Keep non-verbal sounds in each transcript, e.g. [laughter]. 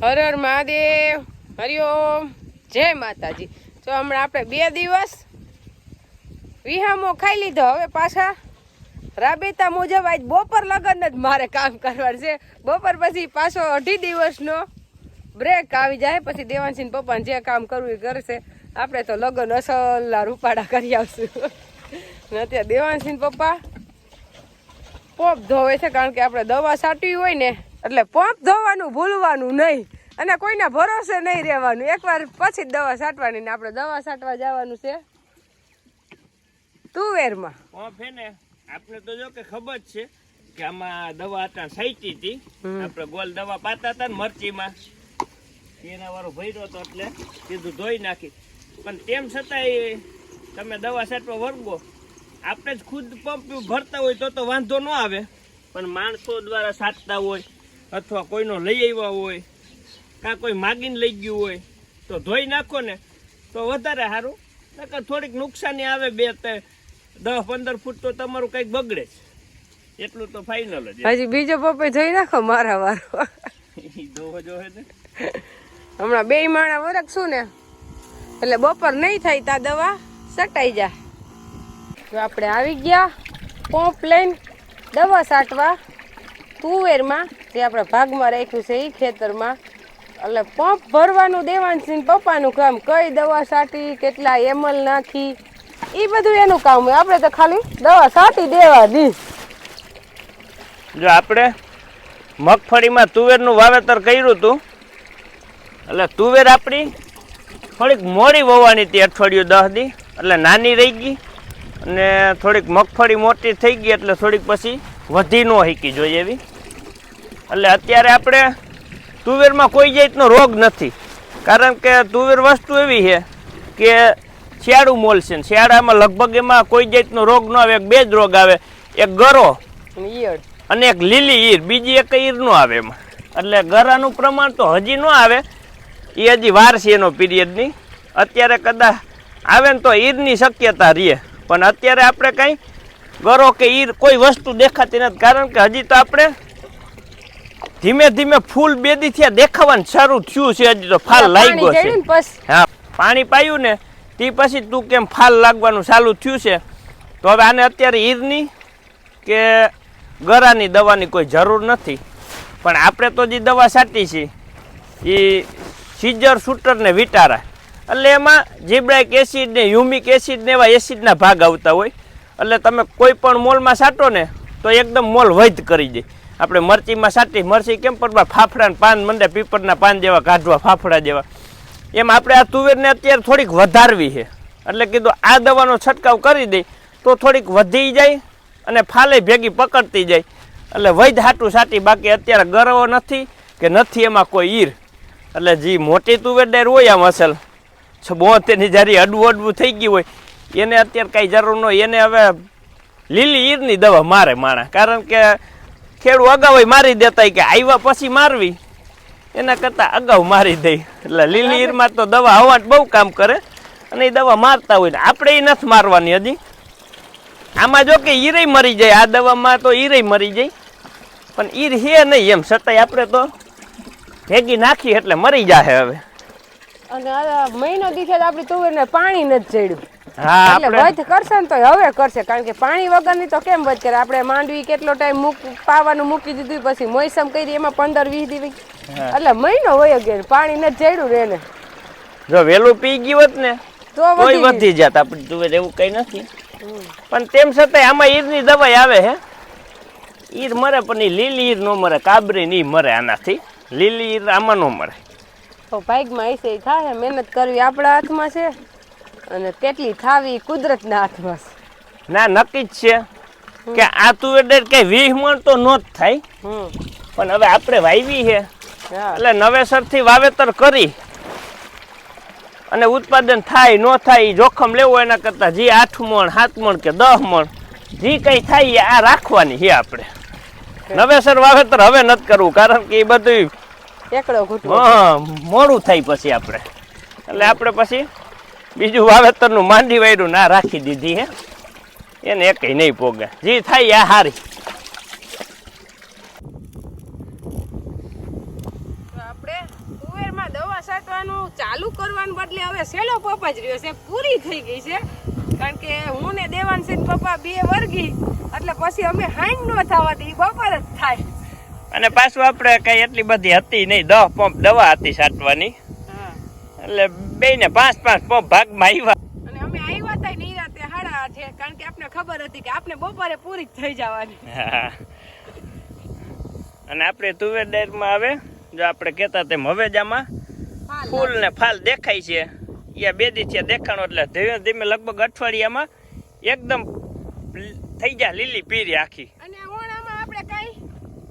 હર હર મહાદેવ. હરિઓમ જય માતાજી. તો હમણાં આપણે બે દિવસ વિહામો ખાઈ લીધો. હવે પાછા રાબેતા મુજબ આજ બપોર લગન જ મારે કામ કરવાનું છે. બપોર પછી પાછો અઢી દિવસનો બ્રેક આવી જાય. પછી દેવાંશી પપ્પાને જે કામ કરવું એ કરશે. આપણે તો લગ્ન અસલના રૂપાડા કરી આવશું. અત્યારે દેવાંશી પપ્પા પોપ ધોવે છે કારણ કે આપણે દવા સાટવી હોય ને એટલે પંપ ધોવાનું ભૂલવાનું નહીં. અને કોઈના ભરોસે નહીં રહેવાનું. એકવાર પછી જ દવા સાટવાની ને આપણે દવા સાટવા જવાનું છે. તુવેરમાં પંપ હે ને આપણે તો જો કે ખબર છે કે આમાં દવા હતા સાઈટી હતી. આપણે ગોલ દવા પાતા હતા ને મરચીમાં. એના વાળો ભર્યો હતો એટલે કીધું ધોઈ નાખી. પણ તેમ છતાંય તમે દવા છાંટવા વર્ગો આપણે જ ખુદ પંપ ભરતા હોય તો તો વાંધો ન આવે. પણ માણસો દ્વારા સાટતા હોય અથવા કોઈનો લઈ આવ્યા હોય કાં કોઈ માગીને લઈ ગયું હોય તો ધોઈ નાખો ને તો વધારે સારું. નકર થોડીક નુકસાની આવે બે તે દસ પંદર ફૂટ તો તમારું કંઈક બગડે જ. એટલું તો ફાઇનલ જ. હજી બીજો પપ્પે જોઈ નાખો મારા વારો. ઈ દોહો જો હે ને હમણાં બે માણા વરખશું ને? એટલે બપોર નહીં થાય તા દવા સટાઈ જા આપણે આવી ગયા પોપ લઈને દવા સાટવા. તુવેરમાં જે આપણે ભાગમાં રાખ્યું છે એ ખેતરમાં. એટલે પંપ ભરવાનું દેવાંશી પપ્પાનું કામ, કઈ દવા સાટી, કેટલા એમલ નાખી એ બધું એનું કામ હોય. આપણે તો ખાલી દવા સાટી દેવાની. જો આપણે મગફળીમાં તુવેરનું વાવેતર કર્યું હતું, એટલે તુવેર આપણી થોડીક મોડી વવાની હતી અઠવાડિયું દસ દી, એટલે નાની રહી ગઈ, અને થોડીક મગફળી મોટી થઈ ગઈ, એટલે થોડીક પછી વધી ન શીખી જોઈએ એવી. એટલે અત્યારે આપણે તુવેરમાં કોઈ જાતનો રોગ નથી. કારણ કે તુવેર વસ્તુ એવી છે કે શિયાળું મોલ છે ને શિયાળામાં લગભગ એમાં કોઈ જાતનો રોગ ન આવે એક બે જ રોગ આવે. એક ગરો અને એક લીલી ઈર બીજી એક ઈર નો આવે એમાં. એટલે ગરાનું પ્રમાણ તો હજી ન આવે. એ હજી વાર છે એનો પિરિયડની. અત્યારે કદાચ આવે ને તો ઈરની શક્યતા રહે. પણ અત્યારે આપણે કંઈ ગરો કે ઈર કોઈ વસ્તુ દેખાતી નથી. કારણ કે હજી તો આપણે ધીમે ધીમે ફૂલ બેદી થયા. દેખાવાનું શરૂ થયું છે હજી તો ફાલ લાગ્યો છે. હા પાણી પાયું ને તે પછી તું કેમ ફાલ લાગવાનું ચાલુ થયું છે? તો હવે આને અત્યારે ઈરની કે ગરાની દવાની કોઈ જરૂર નથી. પણ આપણે તો જે દવા સાટી છે એ સીજર શૂટર ને વિટારા. એટલે એમાં જીબ્રાઇક એસિડ ને હ્યુમિક એસિડ ને એવા એસિડના ભાગ આવતા હોય. એટલે તમે કોઈ પણ મોલમાં છાંટો ને, તો એકદમ મોલ વૈધ કરી દે. આપણે મરચીમાં છાંટી મરચી કેમ પડવા? ફાફડા પાન મંડે, પીપળના પાન જેવા કાઢવા ફાફડા જેવા. એમ આપણે આ તુવેરને અત્યારે થોડીક વધારવી છે. એટલે કીધું, આ દવાનો છંટકાવ કરી દઈ તો થોડીક વધી જાય અને ફાલે ભેગી પકડતી જાય. એટલે વૈધ હાટું સાટી, બાકી અત્યારે ગરવો નથી કે નથી એમાં કોઈ ઈર. એટલે જે મોટી તુવેર ડાયર હોય આમ અસલ. બોતેરની જ્યારે અડવું અડવું થઈ ગયું હોય એને અત્યારે કાંઈ જરૂર ન હોય એને હવે લીલી ઈરની દવા મારે માણા. કારણ કે ખેડૂ અગાઉ મારી દેતા કે આવ્યા પછી મારવી. એના કરતાં અગાઉ મારી દઈ એટલે લીલી ઈરમાં તો દવા હવા બહુ કામ કરે અને એ દવા મારતા હોય ને આપણે એ નથી મારવાની હજી. આમાં જો કે ઈરે મરી જાય. આ દવામાં તો ઈરે મરી જાય. પણ ઈર હે નહીં એમ. છતાંય આપણે તો ભેગી નાખી એટલે મરી જાય હવે. અને મહિનો દીધે આપણી તુવેરને પાણી નથી ચડ્યું. એટલે વધ કરશે ને તો હવે કરશે કારણ કે પાણી વગરની તો કેમ વધ કરે? આપણે માંડવી કેટલો ટાઈમ મૂક પાવાનું મૂકી દીધું પછી મોસમ કરી એમાં પંદર વીસ દિવસ. એટલે મહિનો હોય ગયો પાણી ને જડ્યું રે ને. જો વેલું પી ગયું હોત ને તો વધી જાત આપણે તુવેર એવું કઈ નથી. પણ તેમ છતાંય આમાં ઈરની દવાઈ આવે હે. ઈર મરે પણ એ લીલી ઈર નો મરે કાબરી ની મરે આનાથી. લીલી ઈર આમાં નો મરે. તો ભાગમાં એસે થાય મહેનત કરવી આપણા હાથમાં છે. અને કેટલી થાવી કુદરતના હાથમાં છે. ના નક્કી જ છે કે આ તુવેર કઈ વીસ મણ તો નો જ થાય. પણ હવે આપણે વાવી છે. એટલે નવેસરથી વાવેતર કરી અને ઉત્પાદન થાય ન થાય એ જોખમ લેવું એના કરતાં જે આઠ મણ સાત મણ કે દસ મણ જે કંઈ થાય એ આ રાખવાની છે આપણે. નવેસર વાવેતર હવે નથી કરવું કારણ કે એ બધું મોડું થાય પછી આપણે. એટલે આપણે પછી બીજું વાવેતરનું માંડી વાયરું ના રાખી દીધી હે. એને એક નહીં પોગે. જે થાય આ હારી. તો આપણે આમાં દવા છાંટવાનું ચાલુ કરવાનું બદલે હવે સેલો પપ્પા જ રહ્યો છે. પૂરી થઈ ગઈ છે. કારણ કે હું ને દેવાનસિંહ પપ્પા બે વર્ગી. એટલે પછી અમે હાઈન ન થવા દઈ બપોર જ થાય. અને પાછું આપણે કઈ એટલી બધી હતી નહીં. દહ પંપ દવા હતી છાંટવાની. એટલે બે ને પાંચ પાંચ પંપ ભાગમાં આવ્યા અને અમે આવ્યા હતા નિરાતે હાડા છે કારણ કે આપને ખબર હતી કે આપણે બપોરે પૂરી જ થઈ જવાની. [laughs] અને આપણે તુવેર ડાયરમાં આવે જો આપણે કહેતા તેમ હવે જ આમાં ફૂલ ને ફાલ દેખાય છે. એ બે દી છે દેખાણો એટલે ધીમે ધીમે લગભગ અઠવાડિયામાં એકદમ થઈ જાય લીલી પીરી આખી. અને ઓણામાં આપણે કઈ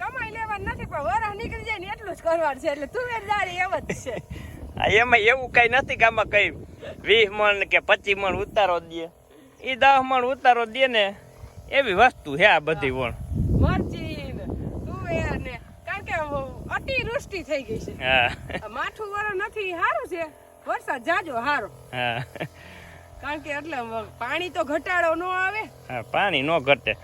કમાઈ લેવાનું નથી પણ વરસ નીકળી જાય ને એટલું જ કરવાનું છે એટલે તુવેર દાળી એમ જ છે. [laughs] એમાં એવું કઈ નથી કે આમાં કઈ વીસ મણ કે પચીસ મણ ઉતારો દે. એ દસ મણ ઉતારો દે ને એવી વસ્તુ છે આ બધી વણ. કે અતિવૃષ્ટિ થઈ ગઈ છે. હા. માઠું વરો નથી સારું છે. વરસાદ જાજો સારો હા. કારણ કે એટલે પાણી તો ઘટાડો ન આવે. હા પાણી ન ઘટે.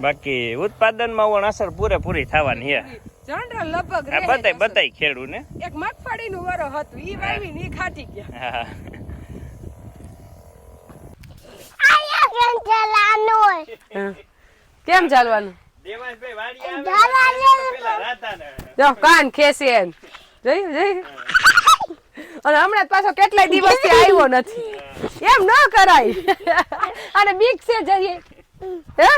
બાકી ઉત્પાદનમાં વણ અસર પૂરેપૂરી થવાની છે. જનરલ લગભગ રહે બતાય બતાય. ખેડૂ ને એક મગફળીનું વરો હતું ઈ વાવી ની ખાટી ગયા. કેમ ચાલવાનું? કાન ખેસે એમ. જોયું જોયું? અને હમણાં જ પાછો કેટલાય દિવસથી આવ્યો નથી. એમ ન કરાય. અને બીક છે જઈએ હે?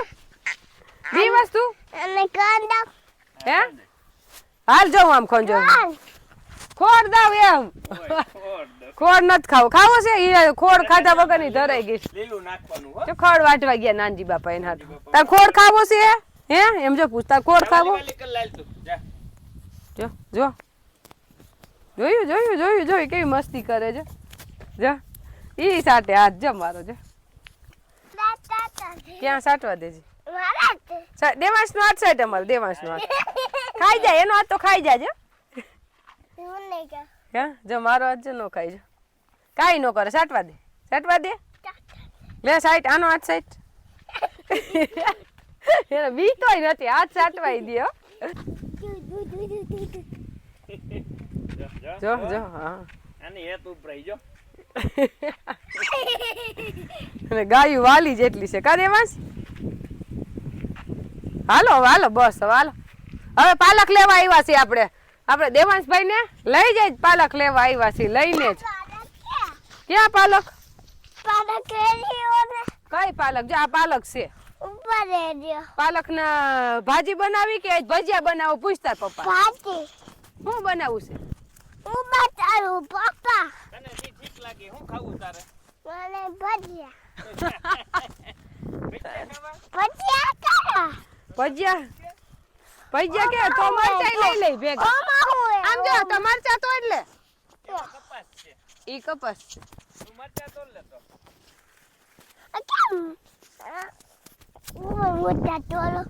બી વસ્તુ? અને કાંદા હે? હાલ જાઉં આમ ખોંજો. ખોડ દાવ એમ. ખોડ નથી ખાવું. ખાવો છે એ ખોડ ખાધા વગરની ધરાઈ ગઈ છે. લીલું નાખવાનું જો ખડ વાટવા ગયા નાનજી બાપા એના હાટુ તાર ખોડ ખાવો છે હે? એમ જો પૂછતા ખોડ ખાવો? જા. જો જો. જોયું જોયું જોયું જોયું. કેવી મસ્તી કરે છે જો. ઈ સાટે હાથ જો મારો જો. ક્યાં સાટવા દેજે? દેવાંશ નો હાથ સાઈડ અમારો દેવાંશનો હાથ. [laughs] ખાઈ જાય એનો હાથ તો ખાઈ જાય જો હું. જો મારો હાથ જો નો ખાઈ જો કાઈ નો કરે સાટવા દે. સાટવા દે? લે સાઈટ આનો હાથ સાઈટ. એને બીતોય નથી હાથ સાટવાઈ દે. જો જો હા. આની હેત ઉપરાઈ જો. અને ગાયું વાલી જેટલી છે. કા દેવાંશ? હાલો હાલો બસ હાલો. હવે પાલક લેવા આવ્યા છીએ આપણે. આપણે દેવાંશભાઈ ને લઈ જાય પાલક લેવા આવ્યા છીએ લઈને જ. ક્યાં? પાલક? કઈ પાલક? જો આ પાલક છે. પાલક ના ભાજી બનાવી કે ભજીયા બનાવો? પૂછતા પપ્પા. ભાજી. શું બનાવું છે? હું બતાવું પપ્પા. તને જી ઠીક લાગે હું ખાવું તારે? મને ભજીયા. [laughs] ભજીયા ભજીયા? ભજીયા કે તો મરચાઈ લઈ લઈ ભેગા. આમ જો તો મરચા તો એટલે કપાસ છે. ઈ કપાસ છે. તું મરચા તો. લેતો.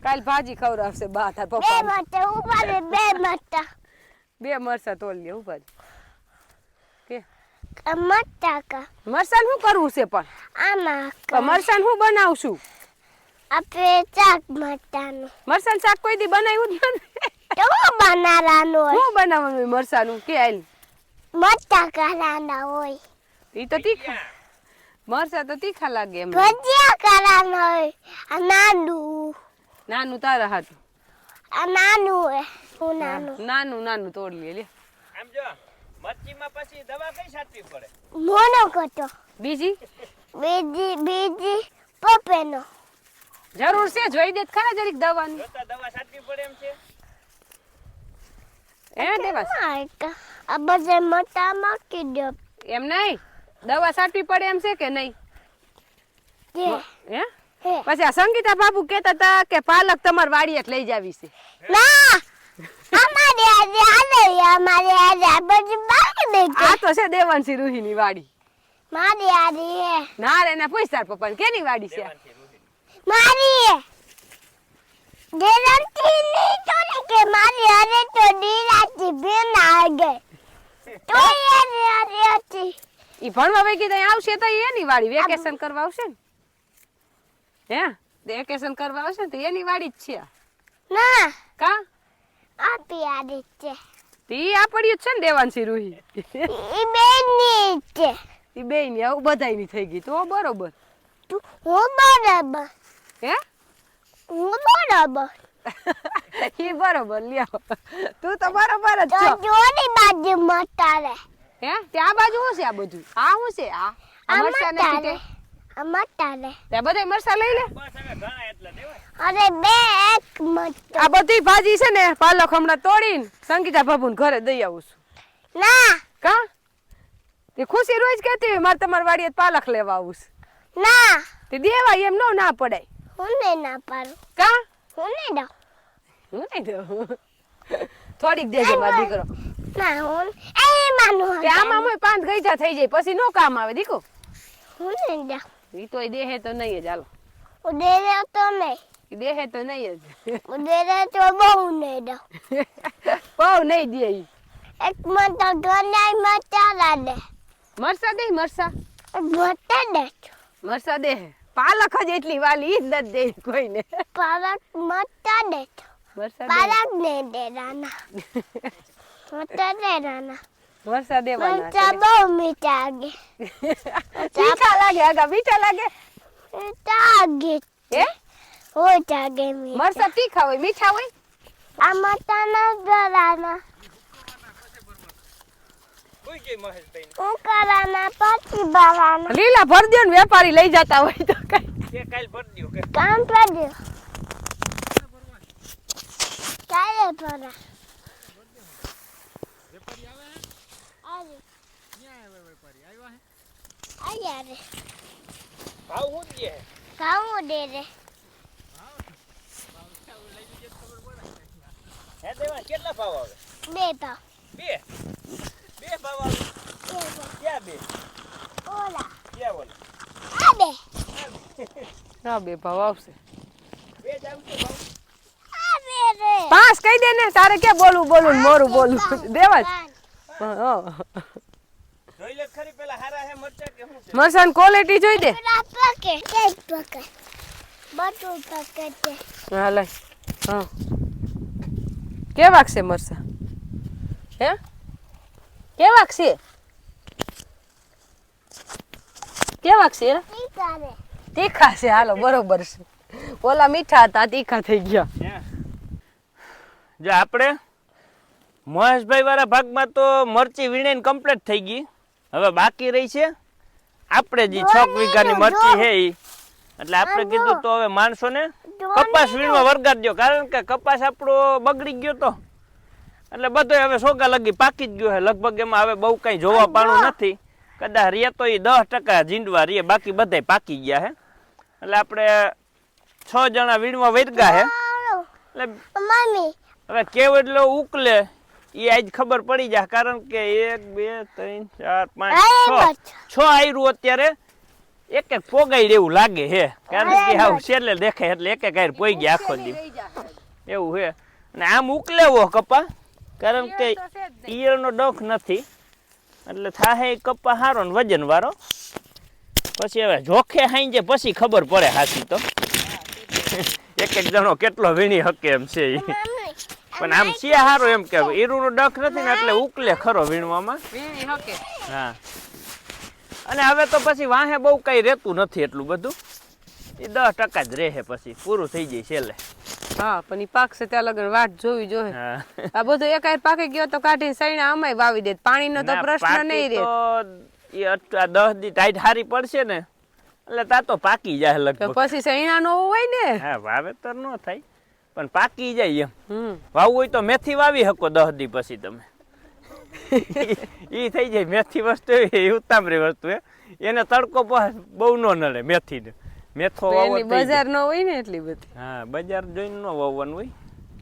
કાલ ભાજી ખવડાવશે બા તાર બે પપ્પા ઊભા ઉપર બે [laughs] માટે બે મરસા તોલ લે ઉપર કે? મટા કા. મરસાન શું કરવું છે પણ? આમાં મરસાન શું બનાવશું આપણે ચાક મટાનું મરસાન શાક કોઈ દી બનાવ્યું જ નથી. તો હું બનાવવાનું હોય? હું બનાવવાનું મરસાનું કે આલ મરચા કરવાના હોય. ઈ તો તીખા. મરસા તો તીખા લાગે એમ. ભજીયા કરવાના હોય. આ નાનું. નાનું તારા હાથ આ નાનું હોય. હું નાનું. નાનું નાનું તોડ લે લે. આમ જો મરચીમાં પછી દવા કઈ સાચવી પડે? મોનો કટો બીજી? બીજી બીજી પપ્પેનો જરૂર છે જોઈ દે ખરા જરીક દવાની. દવા છાંટવી પડે એમ છે. હે દેવાસ? આ બધા મટા માકી દો. એમ નહીં? દવા છાંટવી પડે એમ છે કે નહીં? હે? હે. પછી આ સંગીતા બાબુ કહેતા હતા કે પાલક તમારી વાડીએ જ લઈ જાવી છે. ના! અમારે આજે આવે અમારે આજે આ બધી બાકી નહીં આ તો છે દેવાંશી રૂહીની વાડી. મારી હે. ના રે ને પૂછ તાર પપ્પાને કેની વાડી છે મારી ગેરંટી નહીં તો ને કે મારી અરે તો દીરાતી બેન આ ગઈ તો એની અરે હતી. ઈ ભણવા વઈ ગઈ આવશે તો એની વાડી વેકેશન કરવા આવશે ને? હે? વેકેશન કરવા આવશે ને તો એની વાડી જ છે. ના. કા? આપી આડી છે. તી આપડી છે ને દેવાંશી રૂહી. ઈ બેની છે. ઈ બે ની આવું બધાયની થઈ ગઈ તો બરોબર. તું હું બરાબર. હે? બરાબર. [laughs] ઈ બરોબર લ્યો. તું તો બરોબર જ છો. જોની બાજુ મટારે હે? ત્યાં બાજુ શું છે આ બધું? આ શું છે? આ? મરચાં નથી તે? મટારે ત્યાં બધા મરસા લઈ લે? અરે બે એક મટ આ બધી ભાજી છે ને પાલક હમણાં તોડીને સંગીતા બાબુને ઘરે દઈ આવું છું. ના. કા? તે ખુશી રોજ કહેતી હોય મારે તમારી વાડીએ પાલક લેવા આવું છું. ના. તે દેવાય એમ નો ના પડાય હું ને ના પાડું. કા? હું ને દઉં હું નહીં દઉં થોડીક દેજો મારો દીકરો. ના હું એ માનું કે આમાં મોય પાંચ ગઈજા થઈ જાય પછી નો કામ આવે દીકો? હું ને દઉં ઈ તોય દેહે તો નહીં જ હાલો. ઉડેરે તો નહીં દેહે તો નહીં જ. ઉડેરે તો બહુ નહીં દઉં બહુ નહીં દે ઈ. એક મત ગણાય મચાલા દે મરસા દે મરસા? મરસા દે. મરસા દે પાલક જ એટલી વાલી જ નથી દે કોઈને. પાલક મતા દે પાલક ને દે રાના મોટા દે રાના મરસા દેવાના મરચા બહુ મીઠા આગે મીઠા લાગે આગા મીઠા લાગે? મીઠા આગે એ હોય જાગે મીઠા. મરસા તીખા હોય મીઠા હોય? આ મટા ના ગરાના કોઈ ગઈ મહેશભાઈ હું કરાના પછી બાવાના લીલા ભર દો ને વેપારી લઈ જતા હોય તો કઈ. કાલ ભરી દ્યો કે. કામ ભરા. આયા રે ભાવ હું જ દે દે રે? હે દેવા કેટલા ભાવ આવે? બે તો બે? બે ભાવ. ક્યાં બે? ઓલા. ક્યાં બોલ? આ બે. હા બે ભાવ આવશે. બે જ આવશે ભાવ. કહી દે ને તારે ક્યાં બોલવું બોલવું ને મોરું બોલવું? દેવા જ મરસાન જોઈ લે ખરી પેલા હારા હે મરચા કે શું છે? મરસાની ક્વોલિટી જોઈ દે. હા લઈ હા. કેવાક છે મરસા હે? કેવાક છે? કેવાક છે તીખા છે હાલો બરોબર છે. ઓલા મીઠા હતા તીખા થઈ ગયા. જો આપણે મહેશભાઈ વાળા ભાગમાં તો મરચી વીણીને કમ્પ્લીટ થઈ ગઈ. હવે બાકી રહી છે આપણે જે છ વીઘાની મરચી છે એ એટલે આપણે કીધું તો હવે માણસોને કપાસ વીણવા વરગાડ દો કારણ કે કપાસ આપણો બગડી ગયો તો. એટલે બધો હવે સોગા લગી પાકી જ ગયો છે લગભગ એમાં હવે બહુ કઈ જોવા પાણું નથી. કદાચ રે તો એ દસ ટકા જીંડવા રે બાકી બધાય પાકી ગયા હે. એટલે આપણે છ જણા વીણવા વેરગા હે. એટલે હવે કેવડલો ઉકલે એ આજ ખબર પડી જાય કારણ કે એક બે ત્રણ ચાર પાંચ છ. છ આયરું અત્યારે એક એક પોગાઈ એવું લાગે હે. કારણ કે હાવ છેલ્લે દેખાય એટલે એક એક આયર પોઈ ગયા આખો દી. એવું હે. અને આમ ઉકલેવો કપા. કારણ કે ઈયળનો ડોખ નથી. એટલે થાહે કપ્પા કપા હારો ને વજન વાળો. પછી હવે જોખે હાંજે પછી ખબર પડે હાથી તો. એક એક જણો કેટલો વીણી હકે એમ છે પણ આમ છે હારો એમ કે ઈરુનો ડખ નથી ને એટલે ઉકલે ખરો વીણવામાં. વીણી હકે. હા. અને હવે તો પછી વાહે બહુ કઈ રહેતું નથી એટલું બધું. એ દસ ટકા જ રહે પછી. પૂરું થઈ જાય છેલ્લે. હા પણ ઈ પાકશે ત્યાં લગન વાટ જોવી જોઈએ આ બધું એકાય પાકી ગયો તો કાઢીને સૈણા અમાય વાવી દે. પાણીનો તો પ્રશ્ન નહીં રહે. તો ઈ અટ- આ દસ દી ટાઈટ હારી પડશે ને એટલે તા તો પાકી જાય લગભગ. પછી સૈણા નો હોય ને? હા વાવેતર નો થાય પણ પાકી જાય એમ. હમ. વાવવું હોય તો મેથી વાવી શકો દસ દી પછી તમે. [laughs] ઈ થઈ જાય મેથી વસ્તુ એવી ઉતામરી વસ્તુ એને તડકો બહુ ન નડે મેથીને. મેથો વાવો. બજાર ન હોય ને એટલી બધી. હા બજાર જોઈને ન વાવવાનું હોય.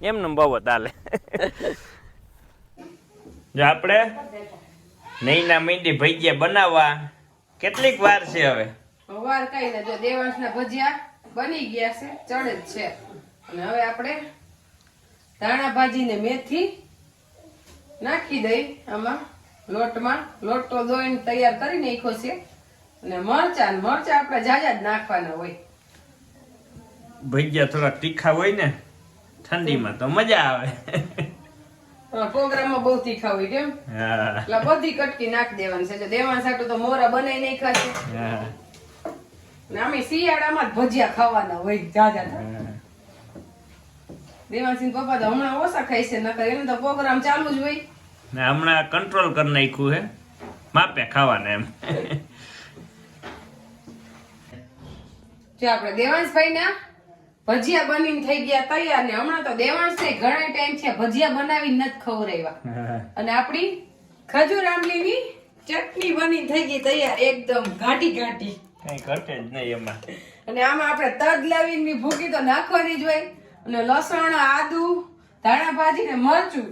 એમને વાવો તાલે [laughs] જો આપણે નૈના મીંડી ભજીયા બનાવવા કેટલીક વાર છે હવે? વાર કઈ ને જો દેવાંશના ભજીયા બની ગયા છે ચડે જ છે. અને હવે આપણે ધાણા ભાજી ને મેથી નાખી દઈ. આમાં લોટમાં લોટ તો દોઈને તૈયાર કરી નાખ્યો છે. અને મરચા મરચા આપણે જાજા જ નાખવાના હોય. ભજીયા થોડા તીખા હોય ને ઠંડીમાં તો મજા આવે. પ્રોગ્રામમાં બહુ તીખા હોય કેમ? એટલે બધી કટકી નાખી દેવાની છે. જો દેવાન સાટુ તો મોરા બનાવી નહીં ખાશે ને અમે શિયાળામાં જ ભજીયા ખાવાના હોય જાજા હા. પપ્પા તો હમણાં ઓછા ખાય છે નકર એને તો પ્રોગ્રામ ચાલુ જ હોય. ને હમણાં કંટ્રોલ કરી નાખ્યું હે માપે ખાવાને એમ. જો આપણે દેવાંશભાઈ ના ભજીયા બનીને થઈ ગયા તૈયાર ને હમણાં તો દેવાંશ ઘણા ટાઈમ છે ભજીયા બનાવી નથી ખવડાવ્યા. અને આપણી ખજૂર આંબલીની ચટણી બની થઈ ગઈ તૈયાર એકદમ ઘાટી ઘાટી. કઈ ઘટે જ નહીં એમાં. અને આમાં આપણે તજ લવિંગની ભૂકી તો નાખવાની જ હોય. અને લસણ આદુ ધાણા ભાજી ને મરચું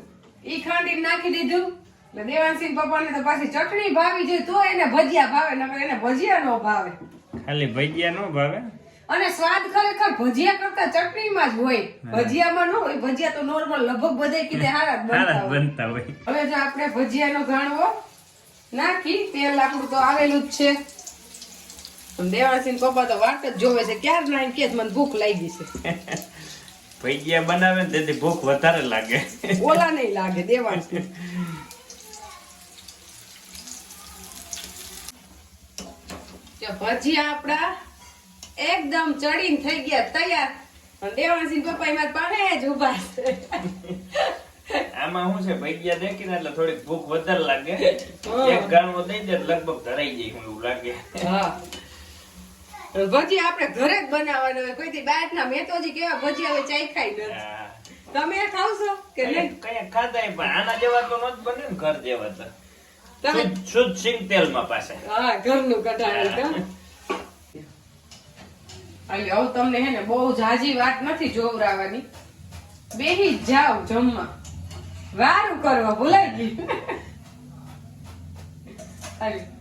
ઈ ખાંડી નાખી દીધું. એટલે પપ્પા પપ્પાને તો પાછી ચટણી ભાવી જોઈએ તો એને ભજીયા ભાવે નકર એને ભજીયા નો ભાવે. ખાલી ભજીયા નો ભાવે? અને સ્વાદ ખરેખર ભજીયા કરતા ચટણીમાં જ હોય. ભજીયામાં ન હોય ભજીયા તો નોર્મલ લગભગ બધે કીધે હારા બનતા હોય. હવે જો આપણે ભજીયાનો ગાણવો નાખી તેલ આપણું તો આવેલું જ છે. દેવાસી દેવાસિંહ પપ્પા તો વાટ જ જોવે છે ક્યારે ના કે મને ભૂખ લાગી છે. ભજીયા બનાવે ને તેથી ભૂખ વધારે લાગે. ઓલા નહીં લાગે દેવાસિંહ જો ભજીયા આપણા એકદમ ચડીને થઈ ગયા તૈયાર. પણ પપ્પા એમાં પાસે જ ઊભા છે. આમાં શું છે ભજીયા દેખીને એટલે થોડીક ભૂખ વધારે લાગે. એક ગાણો દઈ દે લગભગ ધરાઈ જાય એવું લાગે. હા. ભજી આપણે ઘરે જ બનાવવાના હોય કોઈ બહાર ના મેં તો હજી કેવા ભજી હવે ચાય ખાઈ નથી. તમે ખાવશો કે નહીં? કયા ખાધા પણ આના જેવા તો ન જ બને ને ઘર જેવા તો. શુદ્ધ- પાસે હા ઘરનું કઢાણ? હાલી, હવે તમને હે ને બહુ જાજી વાત નથી જોવરાવાની બેહી જાવ જમવા વારું કરવા ભૂલાઈ ગઈ હાલી. [laughs]